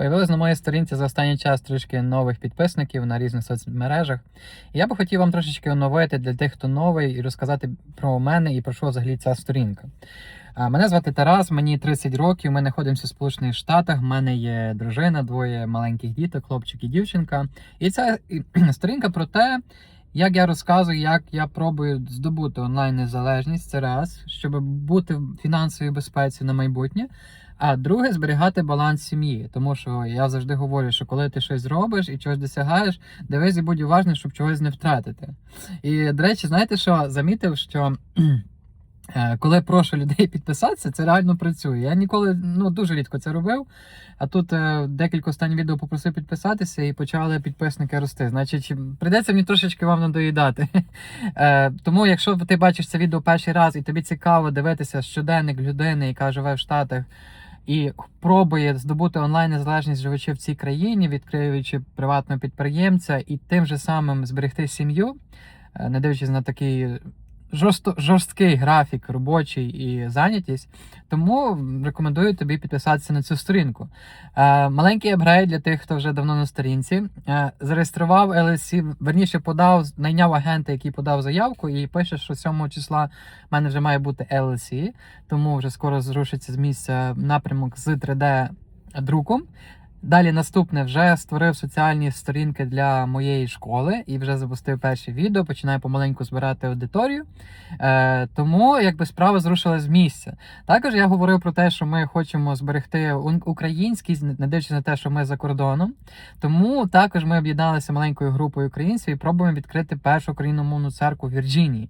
Появилось на моїй сторінці за останній час трішки нових підписників на різних соцмережах. Я би хотів вам трошечки оновити для тих, хто новий, і розказати про мене і про що взагалі ця сторінка. Мене звати Тарас, мені 30 років. Ми знаходимося в Сполучених Штатах. в мене є дружина, двоє маленьких діток, хлопчик і дівчинка. І ця сторінка про те, як я розказую, як я пробую здобути онлайн незалежність, це раз, щоб бути в фінансовій безпеці на майбутнє. А друге, зберігати баланс сім'ї. Тому що я завжди говорю, що коли ти щось робиш і чогось досягаєш, дивись і будь уважним, щоб чогось не втратити. І до речі, знаєте що? Замітив, що. Е, Коли прошу людей підписатися, це реально працює. Я ніколи ну дуже рідко це робив. А тут е, декілька останніх відео попросив підписатися і почали підписники рости. Значить, прийдеться мені трошечки вам надоїдати. Е, тому, якщо ти бачиш це відео перший раз і тобі цікаво дивитися щоденник людини, яка живе в Штатах, і пробує здобути онлайн незалежність живучи в цій країні, відкриючи приватного підприємця і тим же самим зберегти сім'ю, не дивлячись на такий жорсто, жорсткий графік робочий і зайнятість. Тому рекомендую тобі підписатися на цю сторінку. Е, маленький апгрейд для тих, хто вже давно на сторінці. Е, зареєстрував LLC, верніше подав, найняв агента, який подав заявку, і пише, що 7 числа в мене вже має бути LLC, тому вже скоро зрушиться з місця напрямок з 3D друком. Далі наступне вже створив соціальні сторінки для моєї школи і вже запустив перше відео. Починаю помаленьку збирати аудиторію. Е, тому якби справа зрушила з місця. Також я говорив про те, що ми хочемо зберегти українськість, не дивлячись на те, що ми за кордоном. Тому також ми об'єдналися маленькою групою українців і пробуємо відкрити першу україномовну церкву в Вірджинії.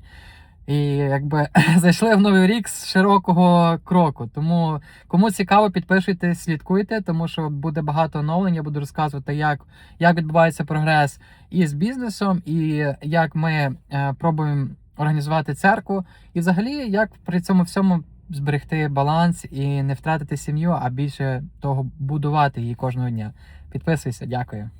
І якби зайшли в новий рік з широкого кроку. Тому кому цікаво, підпишуйтесь, слідкуйте, тому що буде багато оновлень. Я буду розказувати, як, як відбувається прогрес і з бізнесом, і як ми е, пробуємо організувати церкву, і взагалі як при цьому всьому зберегти баланс і не втратити сім'ю, а більше того будувати її кожного дня. Підписуйся, дякую.